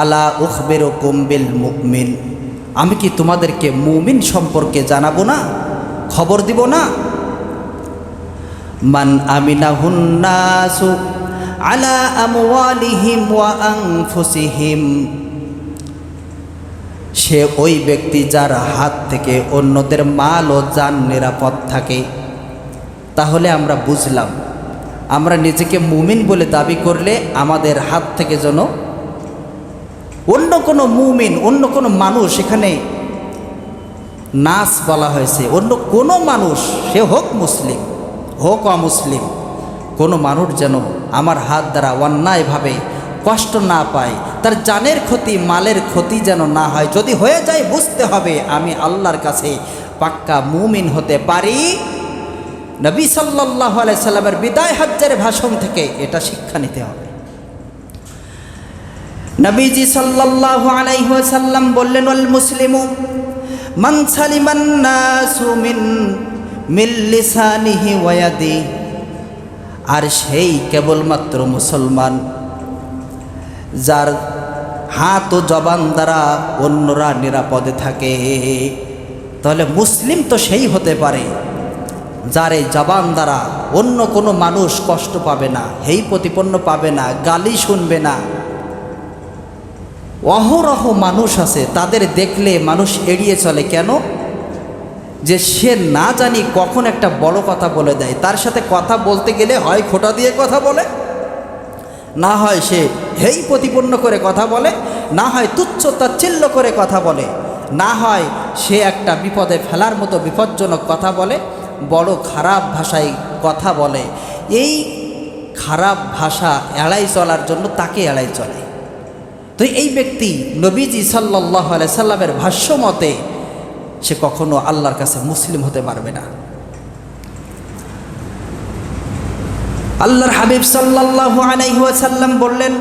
আলা উখবের ও কুম্বিল মুকমিন আমি কি তোমাদেরকে মুমিন সম্পর্কে জানাব না? খবর দিব না? মান আমিনা হুন্নাসু আলা আমওয়ালিহিম ওয়া আনফুসিহিম। সে ওই ব্যক্তি যার হাত থেকে অন্যদের মাল ও যান নিরাপদ থাকে। তাহলে আমরা বুঝলাম, আমরা নিজেকে মুমিন বলে দাবি করলে আমাদের হাত থেকে যেন অন্য কোনো মুমিন, অন্য কোনো মানুষ এখানে নাস বলা হয়েছে। অন্য কোনো মানুষ, সে হোক মুসলিম, হোক অমুসলিম, কোনো মানুষ যেন আমার হাত দ্বারা অন্যায়ভাবে কষ্ট না পায়, তার জানের ক্ষতি, মালের ক্ষতি যেন না হয়, যদি হয়ে যায় বুঝতে হবে, আমি আল্লাহর কাছে পাক্কা মুমিন হতে পারি। নবী সাল্লাহ সাল্লামের বিদায় হাজ্জার ভাষণ থেকে এটা শিক্ষা নিতে হবে। নবীজি সাল্লাল্লাহু আলাইহি ওয়াসাল্লাম বললেন, ওয়াল মুসলিমু মান সালিমান নাসু মিন মিন লিসানিহি ওয়া আর সেই কেবলমাত্র মুসলমান, যার হাত ও জবান দ্বারা অন্যরা নিরাপদে থাকে। তাহলে মুসলিম তো সেই হতে পারে, যার এই জবান দ্বারা অন্য কোনো মানুষ কষ্ট পাবে না, হেই প্রতিপন্ন পাবে না, গালি শুনবে না। অহরহ মানুষ আছে, তাদের দেখলে মানুষ এড়িয়ে চলে। কেন? যে সে না জানি কখন একটা বড় কথা বলে দেয়। তার সাথে কথা বলতে গেলে হয় খোটা দিয়ে কথা বলে, না হয় সে হেই প্রতিপন্ন করে কথা বলে, না হয় তুচ্ছ তাচ্ছিল্য করে কথা বলে, না হয় সে একটা বিপদে ফেলার মতো বিপজ্জনক কথা বলে, বড় খারাপ ভাষায় কথা বলে। এই খারাপ ভাষা এড়াই চলার জন্য তাকে এড়াই চলে। তো এই ব্যক্তি নবীজি সাল্লাহ সাল্লামের ভাষ্য মতে, সে কখনো আল্লাহর কাছে মুসলিম হতে পারবে না। আল্লাহর হাবিব সাল্লাল্লাহু আলাইহি ওয়াসাল্লাম বললেন,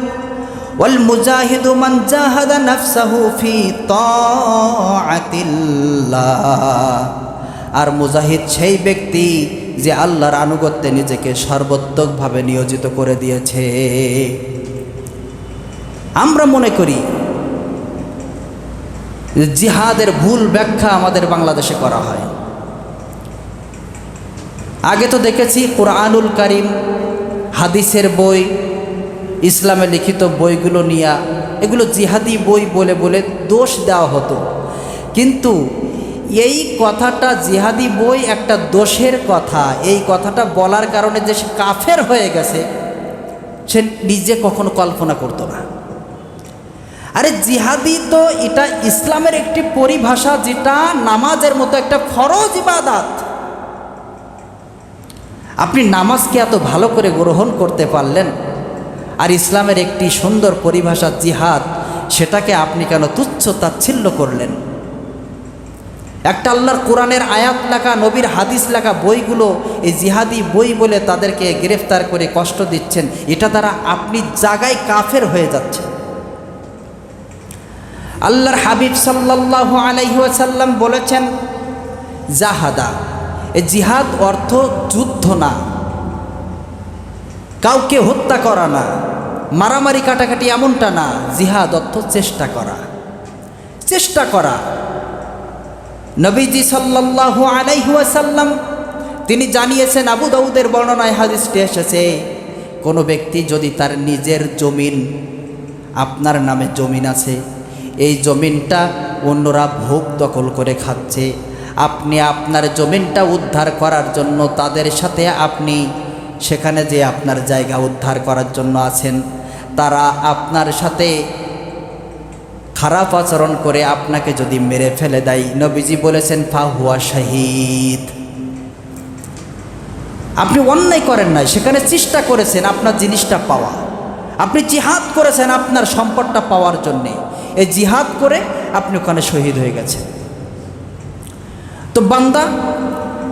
ওয়াল মুজাহিদু মান জাহাদা নাফসাহু ফি তাআতিল্লাহ। আর মুজাহিদ সেই ব্যক্তি যে আল্লাহর আনুগত্যে নিজেকে সর্বোত্তকভাবে নিয়োজিত করে দিয়েছে। আমরা মনে করি জিহাদের ভুল ব্যাখ্যা আমাদের বাংলাদেশে করা হয়। আগে তো দেখেছি কোরআনুল কারিম, হাদিসের বই, ইসলামে লিখিত বইগুলো নিয়া এগুলো জিহাদি বই বলে বলে দোষ দেওয়া হতো। কিন্তু এই কথাটা জিহাদি বই একটা দোষের কথা। এই কথাটা বলার কারণে যে সে কাফের হয়ে গেছে, সে নিজে কখনো কল্পনা করতো না। আরে জিহাদি তো এটা ইসলামের একটি পরিভাষা যেটা নামাজের মতো একটা ফরজ ইবাদাত। আপনি নামাজকে এত ভালো করে গ্রহণ করতে পারলেন আর ইসলামের একটি সুন্দর পরিভাষা জিহাদ, সেটাকে আপনি কেন তুচ্ছ তাচ্ছিল্য করলেন? একটা আল্লাহর কোরআনের আয়াত লেখা, নবীর হাদিস লেখা বইগুলো, এই জিহাদি বই বলে তাদেরকে গ্রেফতার করে কষ্ট দিচ্ছেন। এটা দ্বারা আপনি জায়গায় কাফের হয়ে যাচ্ছেন। আল্লাহর হাবিব সাল্লাল্লাহু আলাইহি ওয়াসাল্লাম বলেছেন, জাহাদা, এ জিহাদ অর্থ যুদ্ধ না। কাউকে হত্যা করা না। মারামারি কাটাকাটি এমনটা না, জিহাদ অর্থ চেষ্টা করা। চেষ্টা করা। নবীজি সাল্লাল্লাহু আলাইহি ওয়াসাল্লাম, তিনি জানিয়েছেন, আবু দাউদের বর্ণনায় হাদিসটি এসেছে, কোনো ব্যক্তি যদি তার নিজের জমিন, আপনার নামে জমিন আছে এই জমিনটা অন্যরা ভোগ দখল করে খাচ্ছে। আপনি আপনার জমিনটা উদ্ধার করার জন্য তাদের সাথে আপনি সেখানে যে আপনার জায়গা উদ্ধার করার জন্য আছেন, তারা আপনার সাথে খারাপ আচরণ করে আপনাকে যদি মেরে ফেলে দেয়, নবীজি বলেছেন, ফাহুয়া শাহিদ। আপনি অন্যায় করেন নাই, সেখানে চেষ্টা করেছেন আপনার জিনিসটা পাওয়া। আপনি জিহাদ করেছেন আপনার সম্পদটা পাওয়ার জন্যে। এই জিহাদ করে আপনি ওখানে শহীদ হয়ে গেছেন। তো বান্দা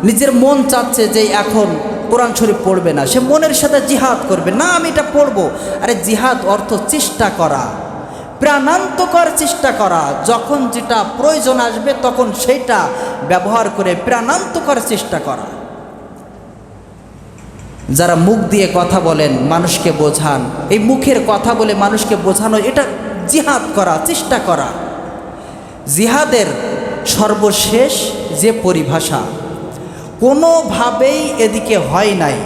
নিজের মন চাচ্ছে যে এখন কোরআন শরীফ পড়বে না। সে মনের সাথে জিহাদ করবে, না, আমি এটা পড়ব। আরে জিহাদ অর্থ চেষ্টা করা, প্রাণান্তকর চেষ্টা করা। যখন যেটা প্রয়োজন আসবে, তখন সেটা ব্যবহার করে প্রাণান্তকর চেষ্টা করা। যারা মুখ দিয়ে কথা বলেন, মানুষকে বোঝান। এই মুখের কথা বলে মানুষকে বোঝানো, এটা জিহাদ করা, চেষ্টা করা। জিহাদের সর্বশেষ যে পরিভাষা, কোনোভাবেই এদিকে হয় নাই,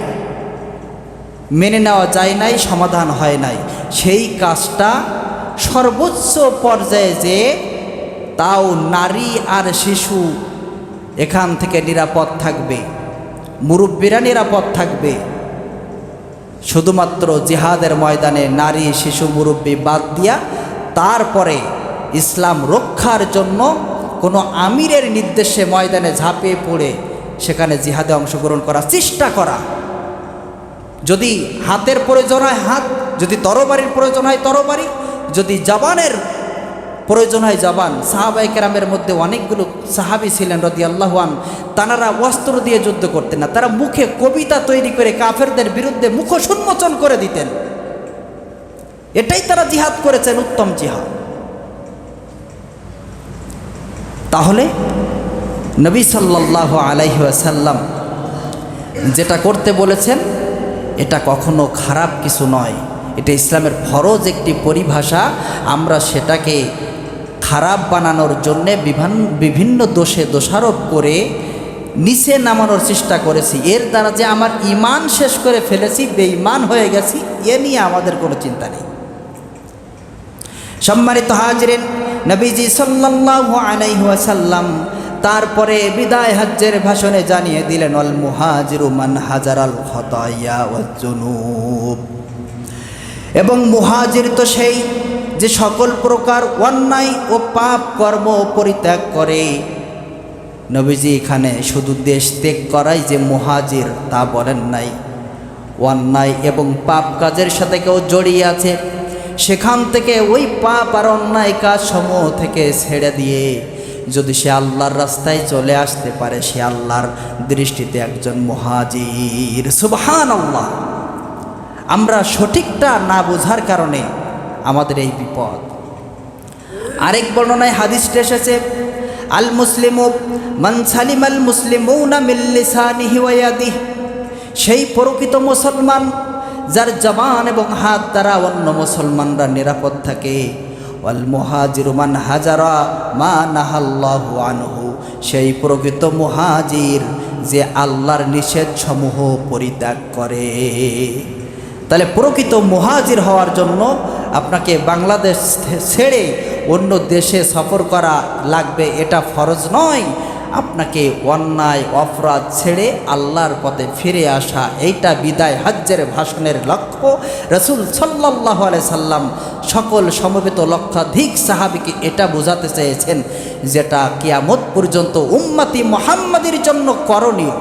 মেনে নেওয়া যায় নাই, সমাধান হয় নাই। সেই কাজটা সর্বোচ্চ পর্যায়ে যে তাও নারী আর শিশু এখান থেকে নিরাপদ থাকবে, মুরব্বীরা নিরাপদ থাকবে। শুধুমাত্র জিহাদের ময়দানে নারী, শিশু, মুরব্বী বাদ দিয়া তারপরে ইসলাম রক্ষার জন্য কোনো আমিরের নির্দেশে ময়দানে ঝাঁপিয়ে পড়ে সেখানে জিহাদে অংশগ্রহণ করার চেষ্টা করা। যদি হাতের প্রয়োজন হয় হাত, যদি তরবারির প্রয়োজন হয় তরবারি, যদি জবানের প্রয়োজন হয় জবান। সাহাবাই কেরামের মধ্যে অনেকগুলো সাহাবি ছিলেন রদি আল্লাহান তানারা অস্ত্র দিয়ে যুদ্ধ করতেন না, তারা মুখে কবিতা তৈরি করে কাফেরদের বিরুদ্ধে মুখ সুন্মোচন করে দিতেন। এটাই তারা জিহাদ করেছেন, উত্তম জিহাদ। তাহলে নবী সাল্লাহ আলাইসাল্লাম যেটা করতে বলেছেন, এটা কখনো খারাপ কিছু নয়। এটা ইসলামের ফরজ একটি পরিভাষা। আমরা সেটাকে খারাপ বানানোর জন্যে বিভিন্ন বিভিন্ন দোষে দোষারোপ করে নিচে নামানোর চেষ্টা করেছি। এর দ্বারা যে আমার ইমান শেষ করে ফেলেছি, বেঈমান হয়ে গেছি, এ নিয়ে আমাদের কোনো চিন্তা নেই। সম্মানিত হাজরেন, নবীজি সাল্লাল্লাহু আলাইহি ওয়াসাল্লাম তারপরে বিদায় হজ্জের ভাষণে জানিয়ে দিলেন অল মুহাজিরু মান হাজারাল খতায়া ওয়াজ জুনুব। এবং মুহাজির তো সেই যে সকল প্রকার অন্যায় ও পাপ কর্ম পরিত্যাগ করে। নবীজি এখানে শুধু দেশ ত্যাগ করাই যে মুহাজির তা বলেন নাই। অন্যায় এবং পাপ কাজের সাথে কেউ জড়িয়ে আছে সেখান থেকে ওই পাপ আর অন্যায় কাজ সমূহ থেকে ছেড়ে দিয়ে যদি সে আল্লাহর রাস্তায় চলে আসতে পারে, সে আল্লাহর দৃষ্টিতে একজন মুহাজির। সুবহান আল্লাহ আমরা সঠিকটা না বোঝার কারণে আমাদের এই বিপদ। আরেক বর্ণনায় হাদিসটা এসেছে, আল মুসলিম মান সালিম আল ওয়াদিহ সেই প্রকৃত মুসলমান যার জবান এবং হাত দ্বারা অন্য মুসলমানরা নিরাপদ থাকে। ওয়াল মুহাজির মান হাজারা মা নাহাল্লাহু আনহু। সেই প্রকৃত মুহাজির যে আল্লাহর নিষেধ সমূহ পরিত্যাগ করে। তাহলে প্রকৃত মুহাজির হওয়ার জন্য আপনাকে বাংলাদেশ ছেড়ে অন্য দেশে সফর করা লাগবে। এটা ফরজ নয়। আপনাকে অন্যায়, অপরাধ ছেড়ে আল্লাহর পথে ফিরে আসা এইটা বিদায় হজ্জের ভাষণের লক্ষ্য। রসুল সাল্লাহ সাল্লাম সকল সমবেত লক্ষাধিক সাহাবিকে এটা বোঝাতে চেয়েছেন, যেটা কিয়ামত পর্যন্ত উম্মাতি মোহাম্মদের জন্য করণীয়।